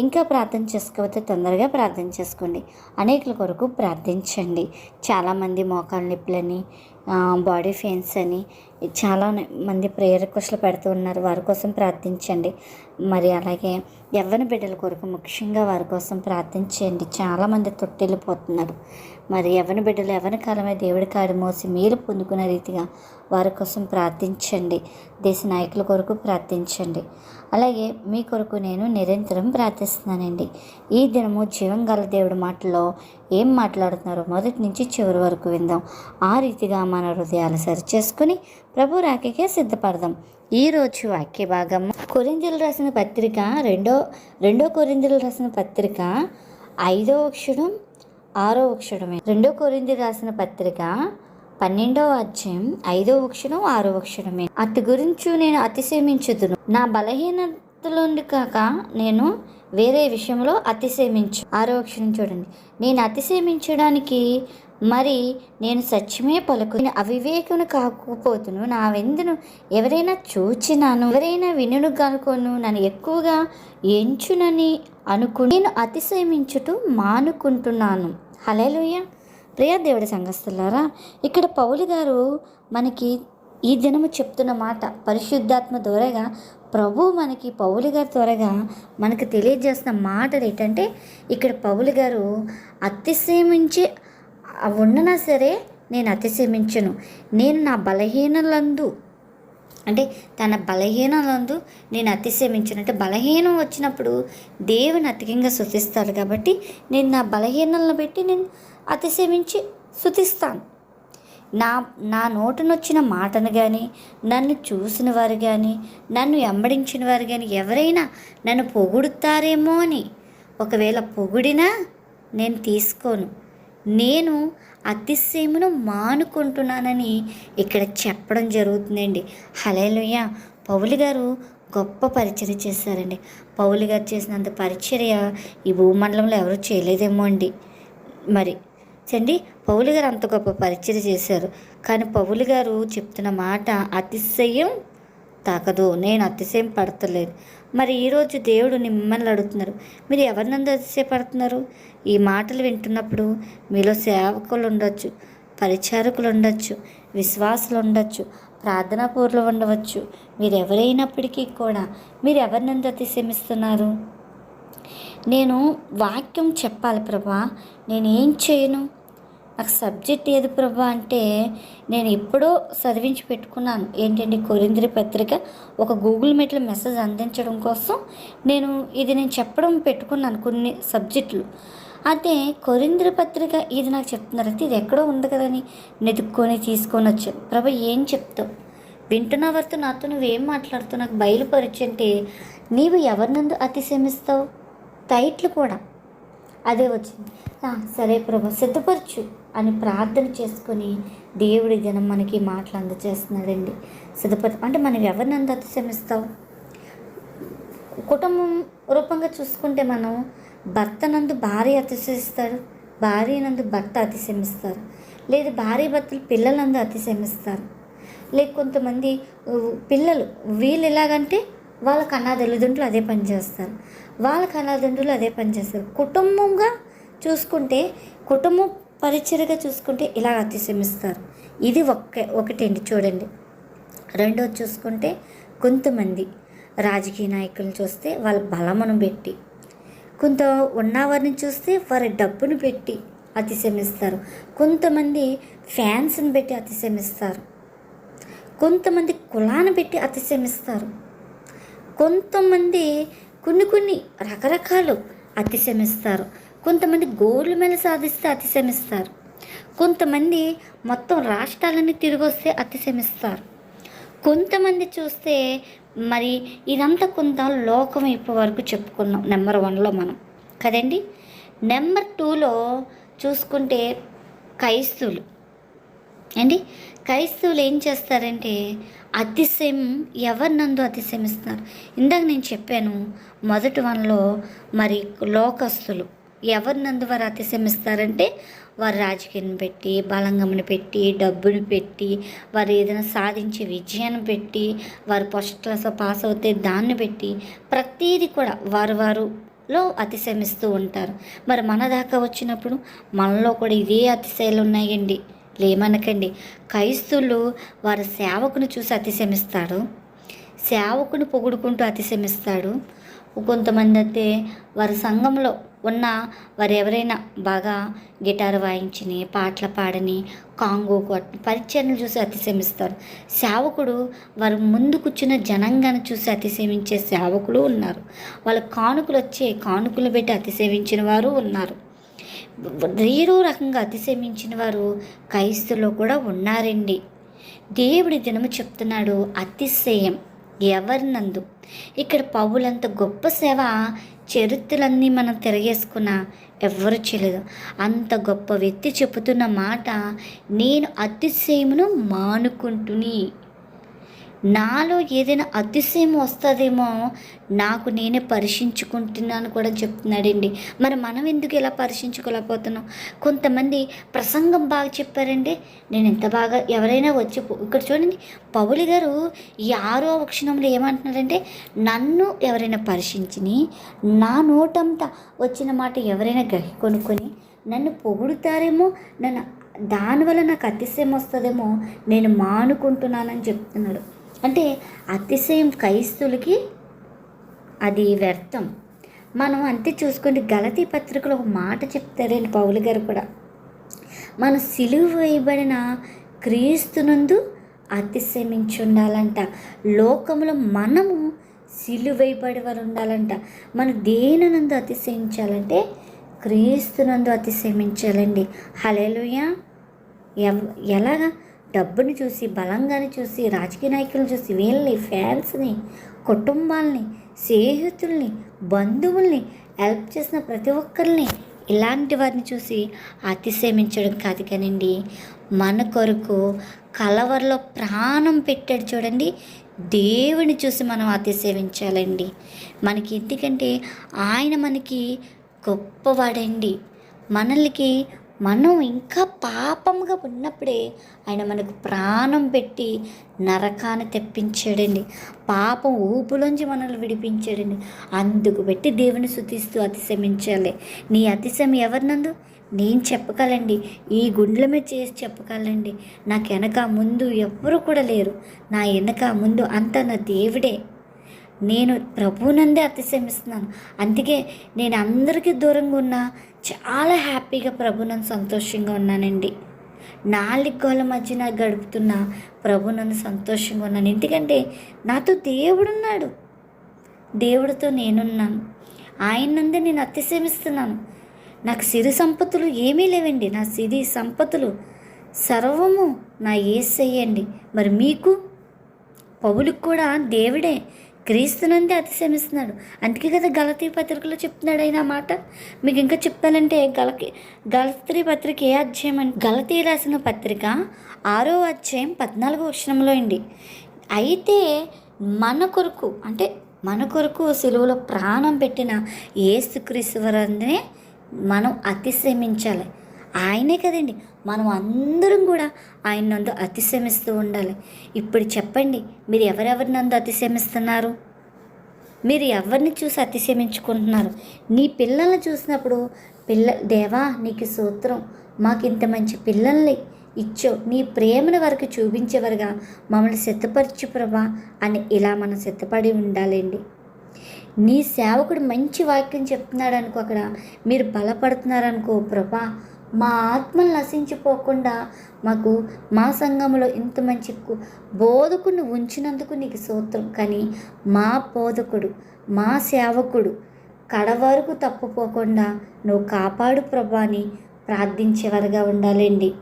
ఇంకా ప్రార్థన చేసుకోకపోతే తొందరగా ప్రార్థన చేసుకోండి. అనేకుల కొరకు ప్రార్థించండి. చాలామంది మోకాలు నొప్పులని బాడీ పెయిన్స్ అని చాలా మంది ప్రేయర్ రిక్వెస్ట్లు పెడుతూ ఉన్నారు. వారి కోసం ప్రార్థించండి. మరి అలాగే యవ్వన బిడ్డల కొరకు ముఖ్యంగా వారి కోసం ప్రార్థించండి. చాలామంది తొట్టెళ్ళిపోతున్నారు మరి యవ్వన బిడ్డలు ఎవరి కాలమే దేవుడి కాడి మోసి మేలు పొందుకునే రీతిగా వారి కోసం ప్రార్థించండి. దేశ నాయకుల కొరకు ప్రార్థించండి. అలాగే మీ కొరకు నేను నిరంతరం ప్రార్థిస్తున్నానండి ఈ దినము జీవం గల దేవుడి మాటల్లో ఏం మాట్లాడుతున్నారో మొదటి నుంచి చివరి వరకు విందాం. ఆ రీతిగా మన హృదయాలు సరిచేసుకుని ప్రభు రాకకే సిద్ధపడదాం. ఈరోజు వాక్య భాగం కొరిందులు రాసిన పత్రిక రెండో రెండో కొరిందులు రాసిన పత్రిక ఐదో అక్షరం ఆరో అక్షరమే. రెండో కొరింది రాసిన పత్రిక పన్నెండవ అధ్యాయం ఐదో అక్షరం ఆరో అక్షరమే. అతి గురించి నేను అతిశయించుదును. నా బలహీనతలోండి కాక నేను వేరే విషయంలో అతిశయమించు ఆరో అక్షరం చూడండి. నేను అతిశయమించడానికి మరి నేను సత్యమే పలుకు నేను అవివేకును కాకపోతును. నా వెందును ఎవరైనా చూచినాను. ఎవరైనా వినును కనుకోను నన్ను ఎక్కువగా ఎంచునని అనుకు నేను అతిశయమించుటూ మానుకుంటున్నాను. హలేలుయ్య ప్రియా దేవుడి సంఘస్థులారా ఇక్కడ పౌలు గారు మనకి ఈ దినము చెప్తున్న మాట పరిశుద్ధాత్మ ద్వారాగా ప్రభు మనకి పౌలు గారు త్వరగా మనకు తెలియజేస్తున్న మాటలు ఏంటంటే ఇక్కడ పౌలు గారు అతిశయమించి ఉండనా సరే నేను అతిశయమించను నేను నా బలహీనలందు అంటే తన బలహీనలందు నేను అతిశయమించను అంటే బలహీనం వచ్చినప్పుడు దేవుని అతికంగా శుతిస్తాడు కాబట్టి నేను నా బలహీనలను పెట్టి నేను అతిశయమించి శుతిస్తాను. నా నా నోటనొచ్చిన మాటను కానీ నన్ను చూసిన వారు కానీ నన్ను వెంబడించిన వారు కానీ ఎవరైనా నన్ను పొగుడుతారేమో అని. ఒకవేళ పొగిడినా నేను తీసుకోను. నేను అతిశయమును మానుకుంటున్నానని ఇక్కడ చెప్పడం జరుగుతుందండి. హలేలుయ్య పౌలు గారు గొప్ప పరిచర్య చేశారండి. పౌలు గారు చేసినంత పరిచర్య ఈ భూమండలంలో ఎవరు చేయలేదేమో అండి. మరి చండి పౌలు గారు అంత గొప్ప పరిచయం చేశారు. కానీ పౌలు గారు చెప్తున్న మాట అతిశయం తాకదు. నేను అతిశయం పడతలేదు. మరి ఈరోజు దేవుడు మిమ్మల్ని అడుగుతున్నారు. మీరు ఎవరినందు అతిశయపడుతున్నారు? ఈ మాటలు వింటున్నప్పుడు మీలో సేవకులు ఉండొచ్చు పరిచారకులు ఉండొచ్చు విశ్వాసులు ఉండొచ్చు ప్రార్థనా పూర్లు ఉండవచ్చు. మీరు ఎవరైనప్పటికీ కూడా మీరు ఎవరినందు అతిశమిస్తున్నారు నేను వాక్యం చెప్పాలి ప్రభా. నేను ఏం చేయను? నాకు సబ్జెక్ట్ ఏది ప్రభా అంటే నేను ఎప్పుడో చదివించి పెట్టుకున్నాను. ఏంటంటే కొరింద్రి పత్రిక ఒక గూగుల్ మీట్లో మెసేజ్ అందించడం కోసం నేను ఇది నేను చెప్పడం పెట్టుకున్నాను కొన్ని సబ్జెక్టులు. అయితే కొరింద్రి పత్రిక ఇది నాకు చెప్తున్నారు. అయితే ఇది ఎక్కడో ఉంది కదని నెతుక్కొని తీసుకొని వచ్చాను ప్రభా ఏం చెప్తావు? వింటున్న వారితో నాతో నువ్వేం మాట్లాడుతావు నాకు బయలుపరిచంటే అంటే నీవు ఎవరినందు అతిశమిస్తావు? టైట్లు కూడా అదే వచ్చింది. సరే ప్రభా సిద్ధపరచు. అని ప్రార్థన చేసుకొని దేవుడి దినం మనకి మాటలు అందజేస్తున్నాడండి సిద్ధపరచు అంటే మనం ఎవరినందు అతిశమిస్తావు కుటుంబం రూపంగా చూసుకుంటే మనం భర్త నందు భార్య అతిశయిస్తాడు భార్య నందు భర్త అతిశమిస్తారు లేదు భార్య భర్తలు పిల్లలందు అతిశమిస్తారు లేక కొంతమంది పిల్లలు వీళ్ళు ఎలాగంటే వాళ్ళ కన్నా తల్లిదండ్రులు అదే పని చేస్తారు వాళ్ళ కన్నాదండ్రులు అదే పని చేస్తారు. కుటుంబంగా చూసుకుంటే కుటుంబం పరిచయగా చూసుకుంటే ఇలా అతిశమిస్తారు. ఇది ఒక్క ఒకటండి చూడండి. రెండోది చూసుకుంటే కొంతమంది రాజకీయ నాయకులను చూస్తే వాళ్ళ బలమును పెట్టి కొంత ఉన్నవారిని చూస్తే వారి డబ్బును పెట్టి అతిశమిస్తారు. కొంతమంది ఫ్యాన్స్ని పెట్టి అతిశమిస్తారు. కొంతమంది కులాన్ని పెట్టి అతిశమిస్తారు. కొంతమంది కొన్ని కొన్ని రకరకాలు అతిశమిస్తారు. కొంతమంది గోల్డ్ మెడల్ సాధిస్తే అతిశమిస్తారు. కొంతమంది మొత్తం రాష్ట్రాలన్నీ తిరిగి వస్తే అతిశమిస్తారు. కొంతమంది చూస్తే మరి ఇదంతా కొంత లోకం ఇప్పటి వరకు చెప్పుకున్నాం నెంబర్ వన్లో మనం. కదండి? నెంబర్ టూలో చూసుకుంటే క్రైస్తువులు. అండి క్రైస్తవులు ఏం చేస్తారంటే అతిశయం ఎవరినందు అతిశయమిస్తున్నారు ఇందాక నేను చెప్పాను మొదటి వన్లో మరి లోకస్తులు. ఎవరినందు వారు అతిశమిస్తారంటే వారు రాజకీయం పెట్టి బలంగమును పెట్టి డబ్బును పెట్టి వారు ఏదైనా సాధించే విజయాన్ని పెట్టి వారు ఫస్ట్ క్లాస్ పాస్ అవుతే దాన్ని పెట్టి ప్రతీది కూడా వారు వారు లో అతిశమిస్తూ ఉంటారు. మరి మన దాకా వచ్చినప్పుడు మనలో కూడా ఇదే అతిశయాలు ఉన్నాయండి. లేమనకండి. క్రైస్తువులు వారి సేవకుని చూసి అతిశమిస్తాడు సేవకుని పొగుడుకుంటూ అతిశమిస్తాడు. కొంతమంది అయితే వారి సంఘంలో ఉన్న వారు ఎవరైనా బాగా గిటార్ వాయించని పాటలు పాడని కాంగో కొట్టి పరిచయను చూసి అతిశమిస్తారు. సేవకుడు వారు ముందు కూర్చున్న జనంగాను చూసి అతిశమించే సేవకులు ఉన్నారు. వాళ్ళ కానుకలు వచ్చే కానుకలు పెట్టి అతిశమించిన వారు ఉన్నారు. వేరు రకంగా అతిశమించిన వారు క్రైస్తులో కూడా ఉన్నారండి. దేవుడి దినము చెప్తున్నాడు అతిశయం. ఎవరినందు? ఇక్కడ పౌలంత గొప్ప సేవ చరిత్రలన్నీ మనం తిరగేసుకున్న ఎవ్వరు చేయలేదు. అంత గొప్ప వ్యక్తి చెబుతున్న మాట నేను అతిశయమును మానుకుంటుని. నాలో ఏదైనా అతిశయం వస్తుందేమో నాకు నేనే పరీక్షించుకుంటున్నాను కూడా చెప్తున్నాడండి. మరి మనం ఎందుకు ఇలా పరీక్షించుకోలేకపోతున్నాం కొంతమంది ప్రసంగం బాగా చెప్పారండి. నేను ఎంత బాగా ఎవరైనా వచ్చి ఇక్కడ చూడండి. పౌలి గారు ఈ ఆరో క్షణంలో ఏమంటున్నారంటే నన్ను ఎవరైనా పరీక్షించిని నా నోటంతా వచ్చిన మాట ఎవరైనా గహి కొనుక్కొని నన్ను పొగుడుతారేమో నన్ను దానివల్ల నాకు అతిశయం వస్తుందేమో నేను మానుకుంటున్నానని చెప్తున్నాడు. అంటే అతిశయం క్రైస్తులకి అది వ్యర్థం. మనం అంతే చూసుకుంటే గలతీ పత్రికలో ఒక మాట చెప్తారండి పౌలు గారు కూడా. మన సిలువ వేయబడిన క్రీస్తునందు అతిశమించి ఉండాలంట లోకంలో మనము సిలువైబడి వారు ఉండాలంట మనం దేనినందు అతిశయించాలంటే క్రీస్తునందు అతిశయించాలండి. హలేలుయ ఎలాగా? డబ్బుని చూసి బలంగాని చూసి రాజకీయ నాయకులను చూసి వీళ్ళని ఫ్యాన్స్ని కుటుంబాలని స్నేహితుల్ని బంధువుల్ని హెల్ప్ చేసిన ప్రతి ఒక్కరిని ఇలాంటి వారిని చూసి అతిశయమించడం కాదు కానండి. మన కొరకు కలవరలో ప్రాణం పెట్టాడు చూడండి. దేవుని చూసి మనం అతిశయించాలండి. మనకి ఎందుకంటే ఆయన మనకి గొప్పవాడండి. మనల్కి మనం ఇంకా పాపంగా ఉన్నప్పుడే ఆయన మనకు ప్రాణం పెట్టి నరకాన్ని తెప్పించాడండి. పాపం ఊపులోంచి మనల్ని విడిపించాడండి. అందుకు పెట్టి దేవుని శుతిస్తూ అతిశమించాలి. నీ అతిశయం ఎవరినందు? నేను చెప్పగలండి. ఈ గుండెల మీద చేసి చెప్పగలండి. నాకు వెనక ముందు ఎవ్వరు కూడా లేరు. నా వెనక ముందు అంతా నా దేవుడే. నేను ప్రభువునందే అతిశమిస్తున్నాను అందుకే నేను అందరికీ దూరంగా ఉన్నా చాలా హ్యాపీగా ప్రభునందు సంతోషంగా ఉన్నానండి. నాలుగు గోళ్ళ మధ్యన గడుపుతున్న ప్రభునందు సంతోషంగా ఉన్నాను. ఎందుకంటే నాతో దేవుడున్నాడు. దేవుడితో నేనున్నాను. ఆయన నుండి నేను అతిశమిస్తున్నాను నాకు సిరి సంపత్తులు ఏమీ లేవండి. నా సిరి సంపత్తులు సర్వము నా ఏసయ్యండి మరి మీకు? పౌలకు కూడా దేవుడే. క్రీస్తునందే అతిశమిస్తున్నాడు. అందుకే కదా గలతీ పత్రికలో చెప్తున్నాడు ఆయన మాట. మీకు ఇంకా చెప్పాలంటే గలకి గలతీ పత్రిక ఏ అధ్యాయం అంటే గలతీ రాసిన పత్రిక ఆరో అధ్యాయం పద్నాలుగో క్షణంలో అండి. అయితే మన కొరకు అంటే మన కొరకు సెలువులో ప్రాణం పెట్టిన ఏసుక్రీస్తు వరనే మనం అతిశమించాలి. ఆయనే కదండి. మనం అందరం కూడా ఆయన నందు అతిశమిస్తూ ఉండాలి. ఇప్పుడు చెప్పండి మీరు ఎవరెవరి నందు అతిశమిస్తున్నారు? మీరు ఎవరిని చూసి అతిశమించుకుంటున్నారు? నీ పిల్లల్ని చూసినప్పుడు పిల్ల దేవా నీకు సూత్రం మాకు ఇంత మంచి పిల్లల్ని ఇచ్చో నీ ప్రేమను వరకు చూపించేవారుగా మమ్మల్ని సిద్ధపరచు ప్రభా అని ఇలా మనం సిద్ధపడి ఉండాలండి. నీ సేవకుడు మంచి వాక్యం చెప్తున్నాడు అనుకో అక్కడ మీరు బలపడుతున్నారనుకో ప్రభా మా ఆత్మలు నశించిపోకుండా మాకు మా సంఘంలో ఇంత మంచి బోధకుని బోధకుడిని ఉంచినందుకు నీకు సూత్రం కానీ మా బోధకుడు మా సేవకుడు కడ వరకు తప్పుపోకుండా నువ్వు కాపాడు ప్రభా అని ప్రార్థించేవారుగా ఉండాలండి.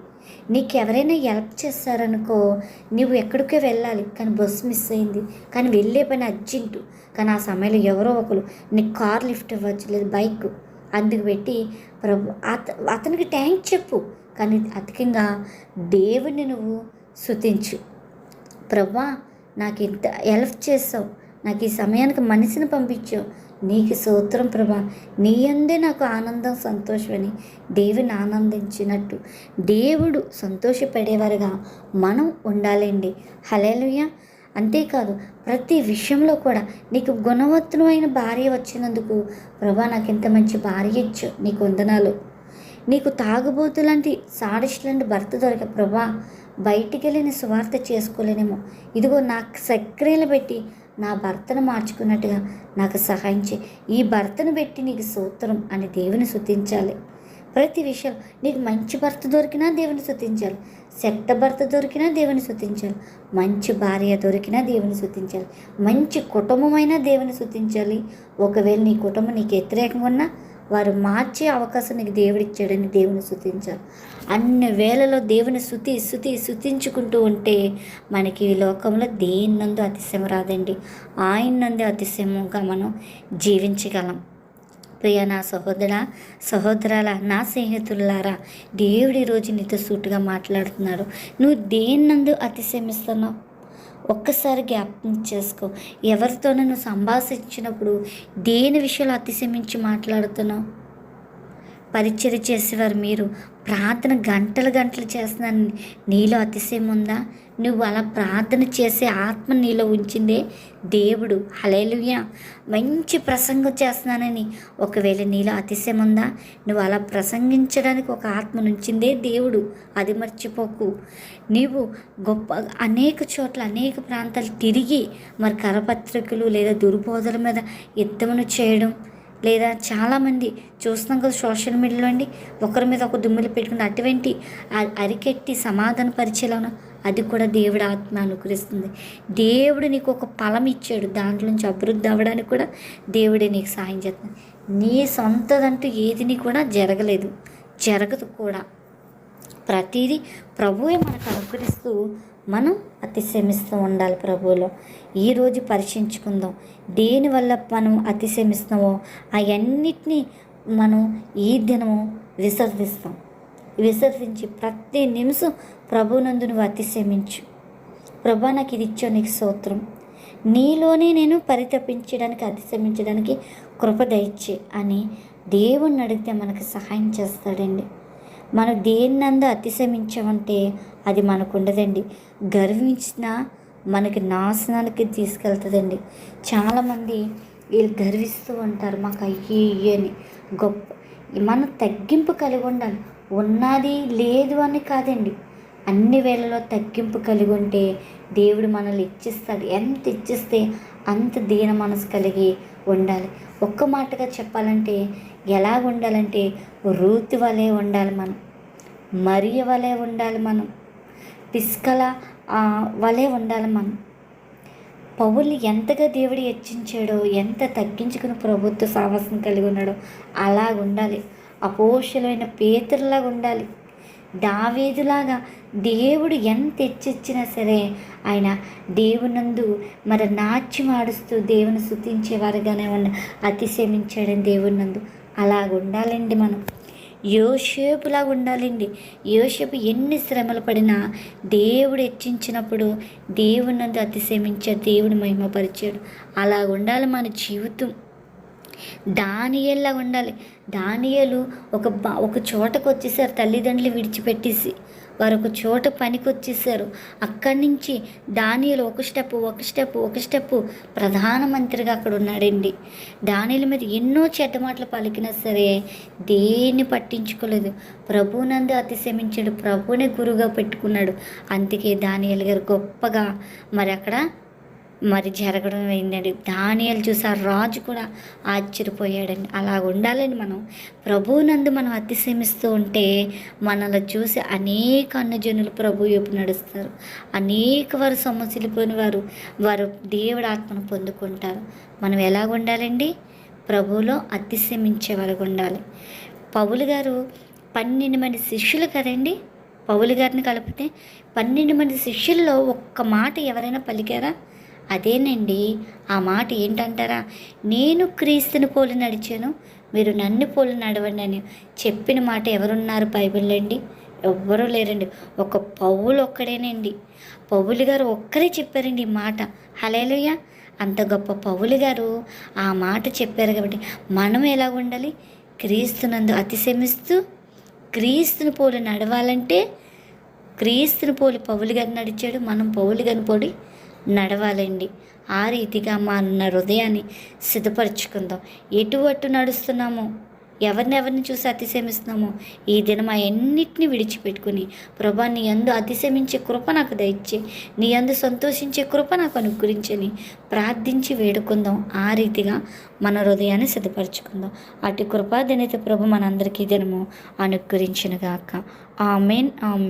నీకెవరైనా హెల్ప్ చేస్తారనుకో నువ్వు ఎక్కడికో వెళ్ళాలి. కానీ బస్సు మిస్ అయింది. కానీ వెళ్ళే పని అర్జెంటు. కానీ ఆ సమయంలో ఎవరో ఒకరు నీకు కార్ లిఫ్ట్ ఇవ్వచ్చు లేదు బైక్. అందుకు పెట్టి ప్రభు అత అతనికి థ్యాంక్ చెప్పు కానీ అధికంగా దేవుని నువ్వు శుతించు. ప్రభా నాకు ఇంత హెల్ప్ చేసావు నాకు ఈ సమయానికి మనిషిని పంపించావు. నీకు సూత్రం ప్రభా. నీ అందే నాకు ఆనందం సంతోషమని దేవుని ఆనందించినట్టు. దేవుడు సంతోషపడేవారుగా మనం ఉండాలండి. హలేలుయ అంతేకాదు ప్రతి విషయంలో కూడా నీకు గుణవత్తమైన భార్య వచ్చినందుకు ప్రభా నాకు ఇంత మంచి భార్య ఇచ్చు నీకు వందనాలు. నీకు తాగుబోతు లాంటి సాడిష్ లాంటి భర్త దొరక ప్రభా బయటికి వెళ్ళిన సువార్త చేసుకోలేనేమో. ఇదిగో నాకు సక్రియలు పెట్టి నా భర్తను మార్చుకున్నట్టుగా నాకు సహాయం చేయి ఈ భర్తను పెట్టి నీకు సూత్రం అని దేవుని శుద్ధించాలి. ప్రతి విషయం నీకు మంచి భర్త దొరికినా దేవుని శుతించాలి చెడ్డ భర్త దొరికినా దేవుని శుతించాలి మంచి భార్య దొరికినా దేవుని శుతించాలి మంచి కుటుంబమైనా దేవుని శుతించాలి ఒకవేళ నీ కుటుంబం నీకు వ్యతిరేకంగా ఉన్నా వారు మార్చే అవకాశం నీకు దేవుడిచ్చాడని దేవుని శుతించాలి అన్ని వేళలో దేవుని శుతి శుతి శుతించుకుంటూ ఉంటే మనకి ఈ లోకంలో దేని నందు అతిశయం రాదండి. ఆయన నందు అతిశయంగా మనం జీవించగలం. ప్రియ నా సహోదర సహోదరాల నా స్నేహితులారా దేవుడు ఈరోజు నీతో సూటుగా మాట్లాడుతున్నాడు. నువ్వు దేని నందు అతిశమిస్తున్నావు? ఒక్కసారి జ్ఞాపకం చేసుకో. ఎవరితోనూ నువ్వు సంభాషించినప్పుడు దేని విషయంలో అతిశమించి మాట్లాడుతున్నావు? పరిచయం చేసేవారు మీరు. ప్రార్థన గంటలు గంటలు చేస్తున్నాను నీలో అతిశయం ఉందా? నువ్వు అలా ప్రార్థన చేసే ఆత్మ నీలో ఉంచిందే దేవుడు. హలేలుయ మంచి ప్రసంగం చేస్తున్నానని. ఒకవేళ నీలో అతిశయం ఉందా? నువ్వు అలా ప్రసంగించడానికి ఒక ఆత్మ ఉంచిందే దేవుడు. అది మర్చిపోకు. నీవు గొప్ప అనేక చోట్ల అనేక ప్రాంతాలు తిరిగి మరి కరపత్రికలు లేదా దుర్బోధల మీద యుద్ధమును చేయడం లేదా చాలామంది చూస్తున్నాం కదా సోషల్ మీడియాలో అండి. ఒకరి మీద ఒక దుమ్ములు పెట్టుకుని అటువంటి అరికెట్టి సమాధాన పరిచయలను అది కూడా దేవుడు ఆత్మ అనుకరిస్తుంది దేవుడు నీకు ఒక ఫలం ఇచ్చాడు. దాంట్లో నుంచి అభివృద్ధి అవ్వడానికి కూడా దేవుడే నీకు సాయం చేస్తుంది నీ సొంతదంటూ ఏదిని కూడా జరగలేదు. జరగదు కూడా. ప్రతిదీ ప్రభువే మనకు అనుకరిస్తూ మనం అతిశమిస్తూ ఉండాలి ప్రభువులో. ఈరోజు పరీక్షించుకుందాం దేనివల్ల మనం అతిశమిస్తామో అవన్నిటినీ మనం ఈ దినము విసర్జిస్తాం. విసర్జించి ప్రతి నిమిషం ప్రభునందు నువ్వు అతిశమించు. ప్రభా నాకు ఇది ఇచ్చో నీకు స్తోత్రం. నీలోనే నేను పరితపించడానికి అతిశమించడానికి కృప దయచే అని దేవుణ్ణి అడిగితే మనకు సహాయం చేస్తాడండి. మనం దేన్నందు అతిశమించామంటే అది మనకు ఉండదండి గర్వించిన మనకి నాశనానికి తీసుకెళ్తుందండి. చాలామంది వీళ్ళు గర్విస్తూ ఉంటారు మాకు అయ్యి అని. గొప్ప. మనం తగ్గింపు కలిగి ఉండాలి. ఉన్నది లేదు అని కాదండి. అన్ని వేళలో తగ్గింపు కలిగి ఉంటే దేవుడు మనల్ని ఇచ్చిస్తాడు. ఎంత ఇచ్చిస్తే అంత దీన మనసు కలిగి ఉండాలి. ఒక్క మాటగా చెప్పాలంటే ఎలా ఉండాలంటే రూతి వలె ఉండాలి మనం. మరియ వలె ఉండాలి మనం. పిస్కల వలె ఉండాలి మనం. పౌల్ని ఎంతగా దేవుడు హెచ్చించాడో ఎంత తగ్గించుకుని ప్రభుత్వ సాహసం కలిగి ఉన్నాడో అలా ఉండాలి. అపోషలమైన పేతుల్లాగా ఉండాలి. దావేదులాగా దేవుడు ఎంత ఎచ్చిచ్చినా సరే ఆయన దేవునందు మరి నాట్యం ఆడుస్తూ దేవుని శుతించేవారుగానే ఉన్న అతిశమించాడని దేవునందు అలాగ ఉండాలండి మనం. యోషేపులాగా ఉండాలండి. యోషేపు ఎన్ని శ్రమలు పడినా దేవుడు హెచ్చించినప్పుడు దేవునందు అతిశమించాడు దేవుడు మహిమపరిచాడు. అలా ఉండాలి మన జీవితం. దానియల్లా ఉండాలి. దానియలు ఒక ఒక చోటకు వచ్చేసారు తల్లిదండ్రులు విడిచిపెట్టేసి. వారు ఒక చోట పనికి వచ్చేసారు అక్కడి నుంచి దానియలు ఒక స్టెప్ ఒక స్టెప్ ఒక స్టెప్ ప్రధానమంత్రిగా అక్కడ ఉన్నాడండి దానిల మీద ఎన్నో చెడ్డమాటలు పలికినా సరే దేన్ని పట్టించుకోలేదు. ప్రభునందు అతిశమించాడు. ప్రభునే గురువుగా పెట్టుకున్నాడు. అందుకే దానియలు గారు గొప్పగా మరి అక్కడ మరి జరగడం ఏంటండి దానియాలు చూసి ఆ రాజు కూడా ఆశ్చర్యపోయాడండి. అలా ఉండాలని మనం. ప్రభువునందు మనం అతిశమిస్తూ ఉంటే మనల్ని చూసి అనేక అన్నజనులు ప్రభు వైపు నడుస్తారు. అనేక వారు సమస్యలు వారు వారు దేవుడు ఆత్మను పొందుకుంటారు. మనం ఎలా ఉండాలండి? ప్రభువులో అతిశమించే వరకు ఉండాలి. పౌలు గారు పన్నెండు మంది శిష్యులు కదండి? పౌలు గారిని కలిపితే పన్నెండు మంది శిష్యుల్లో ఒక్క మాట ఎవరైనా పలికారా? అదేనండి ఆ మాట ఏంటంటారా? నేను క్రీస్తుని పోలి నడిచాను మీరు నన్ను పోలి నడవండి అని చెప్పిన మాట ఎవరున్నారు బైబిల్ అండి? ఎవ్వరూ లేరండి. ఒక పౌలు ఒక్కడేనండి. పౌలు గారు ఒక్కరే చెప్పారండి ఈ మాట. హలేలుయ్య అంత గొప్ప పౌలు గారు ఆ మాట చెప్పారు కాబట్టి మనం ఎలా ఉండాలి? క్రీస్తునందు అతిశమిస్తూ క్రీస్తుని పోలి నడవాలంటే క్రీస్తుని పోలి పౌలు గారు నడిచాడు మనం పౌలు గారిని పోలి నడవాలండి. ఆ రీతిగా మన హృదయాన్ని సిద్ధపరచుకుందాం. ఎటు అటు నడుస్తున్నామో ఎవరిని ఎవరిని చూసి అతిశమిస్తున్నామో ఈ దినం అన్నిటిని విడిచిపెట్టుకుని ప్రభా నీ అందు అతిశమించే కృప నాకు దయచే నీ అందు సంతోషించే కృప నాకు అనుగ్రహించని ప్రార్థించి వేడుకుందాం. ఆ రీతిగా మన హృదయాన్ని సిద్ధపరచుకుందాం. అటు కృపా దినైతే ప్రభు మనందరికీ దినము అనుగ్రహించినగాక. ఆమెన్ ఆమె